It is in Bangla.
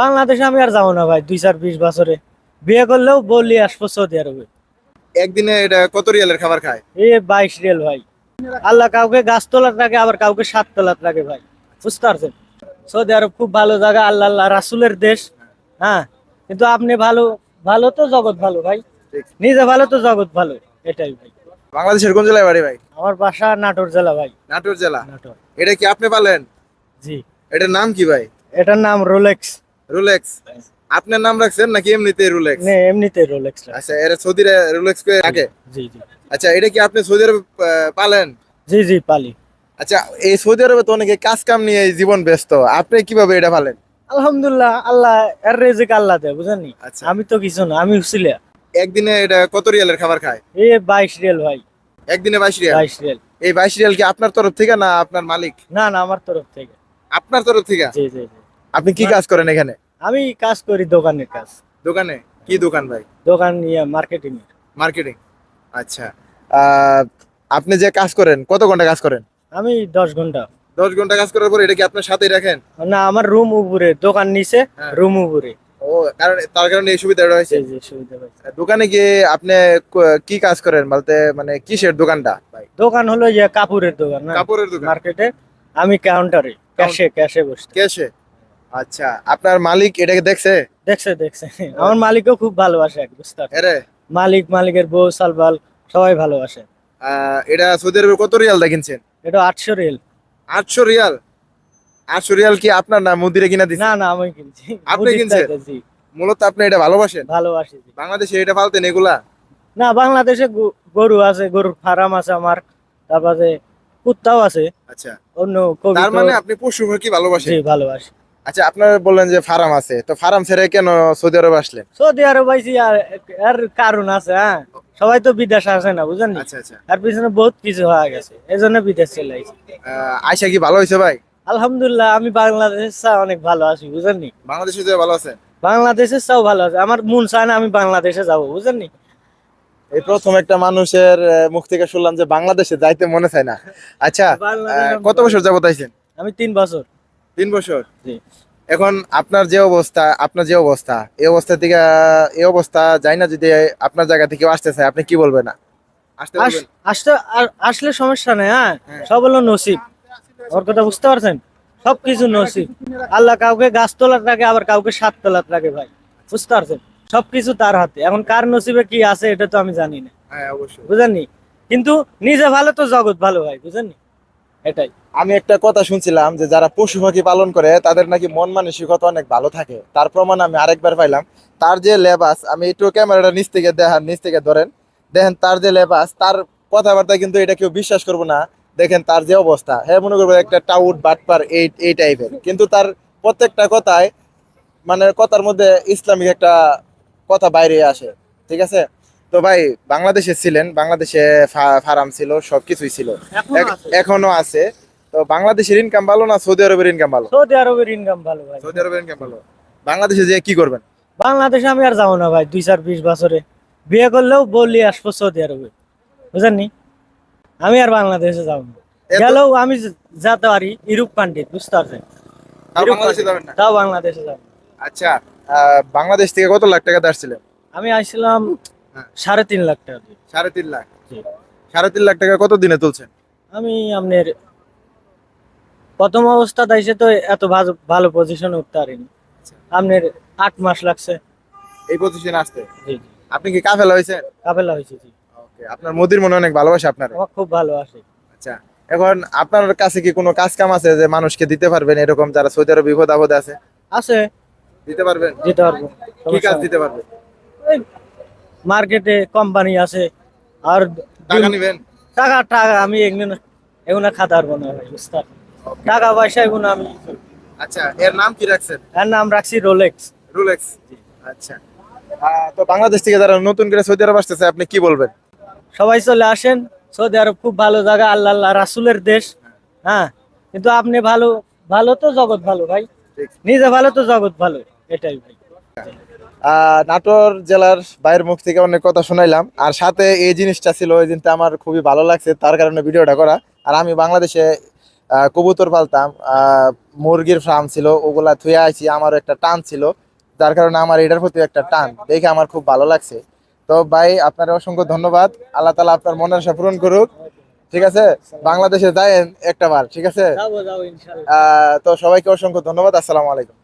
বাংলাদেশে আমি আর যাব না ভাই দুই চার বিশ বছরে। বিয়ে করলেও বললি আসব সৌদি আরবে। একদিনে এটা কত রিয়ালের খাবার খায়? এ বাইশ রিয়াল ভাই। আল্লাহ কাউকে গাছ তোলার রাখে আবার কাউকে সাত তোলার রাখে ভাই। বুঝতে পারছেন? সৌদি আরব খুব ভালো জায়গা আল্লাহ আল্লাহ রাসুলের দেশ। হ্যাঁ কিন্তু আপনি ভালো ভালো তো জগৎ ভালো ভাই। নিজে ভালো তো জগৎ ভালো এটাই ভাই। বাংলাদেশের কোন জেলায় বাড়ি ভাই? আমার বাসা নাটোর জেলা ভাই। নাটোর জেলা। নাটোর। এটা কি আপনি পালেন? জি। এটার নাম কি ভাই? এটার নাম রোলেক্স। রুলেক্স আপনার নাম রাখছেন নাকি এমনিতে রুলেক্স নে এমনিতে রোলেক্স আচ্ছা এরা সৌদিরে রুলেক্স করে থাকে জি জি। আচ্ছা এটা কি আপনি সৌদি আরবে পালেন? জি জি পালি। আচ্ছা এই সৌদি আরবে তো অনেকে কাজ কাম নিয়ে জীবন ব্যস্ত। আপনি কীভাবে এটা পালেন? আলহামদুলিল্লাহ আল্লাহ এর রেজিক আল্লাহ দেয় বুঝেননি আচ্ছা। আমি তো কিছু না আমি উসিলা একদিনে এটা কত রিয়ালের খাবার খায়? এ বাইশ রিয়েল ভাই। একদিনে বাইশ রিয়াল? বাইশ রিয়েল। এই বাইশ রিয়াল কি আপনার তরফ থেকে না আপনার মালিক? না না আমার তরফ থেকে। আপনার তরফ থেকে? জি জি জি। আপনি কি কাজ করেন এখানে? আমি কাজ করি দোকানের কাজ। দোকানে? কি দোকান ভাই? দোকান নিয়ে মার্কেটিং মার্কেটিং আচ্ছা। আপনি যে কাজ করেন কত ঘণ্টা কাজ করেন? আমি দশ ঘণ্টা। দশ ঘণ্টা কাজ করার পর এটা কি আপনার সাথেই রাখেন? না আমার রুম উপরে দোকান নিচে হ্যাঁ। রুম উপরে। ও কারণ তার কারণে এই সুবিধাটা হয়েছে। দোকানে গিয়ে আপনি কি কাজ করেন? বলতে মানে কিসের দোকানটা ভাই? দোকান হলো যে কাপড়ের দোকান না? কাপড়ের দোকান। মার্কেটে আমি কাউন্টারে ক্যাশে ক্যাশে বসছি কেসে আচ্ছা আপনার মালিক এটাকে দেখছে? দেখছে দেখছে। আমার মালিকও খুব ভালোবাসে বুঝতে মালিক মালিকের বউ সালবাল সবাই ভালোবাসে। এটা সৌদি আরবে কত রিয়াল দেখিনছেন এটা আটশো রিয়েল। আটশো রিয়াল? আটশো রিয়াল কি আপনার না মুদিরে কিনা দিচ্ছে না না আমি কিনছি। আপনি কিনছেন? মূলত আপনি এটা ভালোবাসেন? ভালোবাসি বাংলাদেশে এটা ফালতেন এগুলা? না বাংলাদেশে গরু আছে গরুর ফার্ম আছে আমার। তারপরে কুত্তাও আছে। আচ্ছা। অন্য তার মানে আপনি পশু পাখি ভালোবাসেন? জি ভালোবাসি। আচ্ছা আপনার বললেন যে ফার্ম আছে তো ফার্ম ছেড়ে কেন সৌদি আরবে আসলেন? সৌদি আরব আইসি আর আর কারণ আছে হ্যাঁ? সবাই তো বিদেশ আসে না বুঝেন আচ্ছা আচ্ছা। তার পিছনে বহুত কিছু হয়ে গেছে এই জন্য বিদেশ চলে আইসি আয়সা কি ভালো হয়েছে ভাই? আলহামদুলিল্লাহ আমি বাংলাদেশের চা অনেক ভালো আছি বুঝেননি বাংলাদেশে যে ভালো আছে বাংলাদেশের চাও ভালো আছে। আমার মন চায় না আমি বাংলাদেশে যাব বুঝেননি এই প্রথম একটা মানুষের মুখ থেকে শুনলাম যে বাংলাদেশে যাইতে মনে চায় না। আচ্ছা কত বছর যাবত আইছেন? আমি তিন বছর। তিন বছর? জি। এখন আপনার যে অবস্থা আপনার যে অবস্থা এই অবস্থা থেকে এই অবস্থা যাই না যদি আপনার জায়গা থেকে আসতে চায় আপনি কি বলবেন? না আসতে আসলে সমস্যা নেই হ্যাঁ? হ্যাঁ। সব হলো নসিব। ওর কথা বুঝতে পারছেন? সবকিছু নসিব। আল্লাহ কাউকে গাছ তোলার রাখে আবার কাউকে সাত তোলার রাখে ভাই। বুঝতে পারছেন? সবকিছু তার হাতে। এখন কার নসিবে কি আছে এটা তো আমি জানি না। হ্যাঁ অবশ্যই। বুঝেননি? কিন্তু নিজে ভালো তো জগৎ ভালো ভাই বুঝেননি? এটাই। আমি একটা কথা শুনছিলাম যে যারা পশু পাখি পালন করে তাদের নাকি মন মানসিকতা অনেক ভালো থাকে। তার প্রমাণ আমি আরেকবার পাইলাম। তার যে লেবাস আমি একটু ক্যামেরাটা নিচ থেকে দেখান নিচ থেকে ধরেন। দেখেন তার যে লেবাস তার কথাবার্তা কিন্তু এটা কেউ বিশ্বাস করব না। দেখেন তার যে অবস্থা হ্যাঁ মনে করব একটা টাউট বাটপার এই এই টাইপের। কিন্তু তার প্রত্যেকটা কথায় মানে কথার মধ্যে ইসলামিক একটা কথা বাইরে আসে ঠিক আছে? তো ভাই বাংলাদেশে ছিলেন বাংলাদেশে ফার্ম ছিল সবকিছুই ছিল। এখনও আছে। তো বাংলাদেশের ইনকাম ভালো না সৌদি আরবের ইনকাম ভালো? সৌদি আরবের ইনকাম ভালো ভাই। সৌদি আরবের ইনকাম ভালো। বাংলাদেশে যে কি করবেন? বাংলাদেশে আমি আর যাব না ভাই দুই চার বিশ বছরে। বিয়ে করলেও বলি আসব সৌদি আরবে। বুঝেননি আমি আর বাংলাদেশে যাব না। গেলেও আমি যেতে পারি ইউরোপ কান্ট্রি বুঝতে পারছেন? তাও বাংলাদেশে না? যাব। আচ্ছা বাংলাদেশ থেকে কত লাখ টাকা আসছিলেন আমি আসছিলাম হ্যাঁ। সাড়ে তিন লাখ টাকা দিয়ে। সাড়ে তিন লাখ। সাড়ে তিন লাখ টাকা কত দিনে তুলছেন? আমি আপনার প্রথম অবস্থা এসে তো এত ভালো ভালো পজিশনে উঠতে পারিনি। আপনার আট মাস লাগছে। এই পজিশনে আসতে? জি জি। আপনি কি কাফেলা হয়েছেন? হয়েছে জি। ওকে আপনার মোদির মনে অনেক ভালোবাসে আপনার? আমার খুব ভালো আসে আচ্ছা এখন আপনার কাছে কি কোনো কাজ কাম আছে যে মানুষকে দিতে পারবেন এরকম যারা সৌদি আরব বিপদ আপদে আছে? আছে। দিতে পারবেন? দিতে পারব। কি কাজ দিতে পারবেন? মার্কেটে কোম্পানি আছে। আর টাকা নিবেন? টাকা টাকা আমি এগুলো এগুলো খাতে পারব না ভাই বুঝতে? টাকা পয়সা এগুলো আমি আচ্ছা এর নাম কি রাখছেন? এর নাম রাখছি রোলেক্স রুলেক্স আচ্ছা। তো বাংলাদেশ থেকে যারা নতুন করে সৌদি আরব আসতেছে আপনি কি বলবেন? সবাই চলে আসেন। সৌদি আরব খুব ভালো জায়গা আল্লাহ আল্লাহ রাসুলের দেশ। হ্যাঁ। কিন্তু আপনি ভালো ভালো তো জগৎ ভালো ভাই। নিজে ভালো তো জগৎ ভালো এটাই ভাই। আহ, নাটোর জেলার বাইরের মুখ থেকে অনেক কথা শোনাইলাম। আর সাথে এই জিনিসটা ছিল এই জিনিসটা আমার খুবই ভালো লাগছে তার কারণে ভিডিওটা করা। আর আমি বাংলাদেশে কবুতর পালতাম আহ, মুরগির ফার্ম ছিল ওগুলা থুয়ে আইছি আমারও একটা টান ছিল। যার কারণে আমার এটার প্রতি একটা টান দেখে আমার খুব ভালো লাগছে। তো ভাই আপনার অসংখ্য ধন্যবাদ। আল্লাহ তালা আপনার মনে আশা পূরণ করুক। ঠিক আছে? বাংলাদেশে যায় একটা বার ঠিক আছে? তো সবাইকে অসংখ্য ধন্যবাদ। আসসালামু আলাইকুম।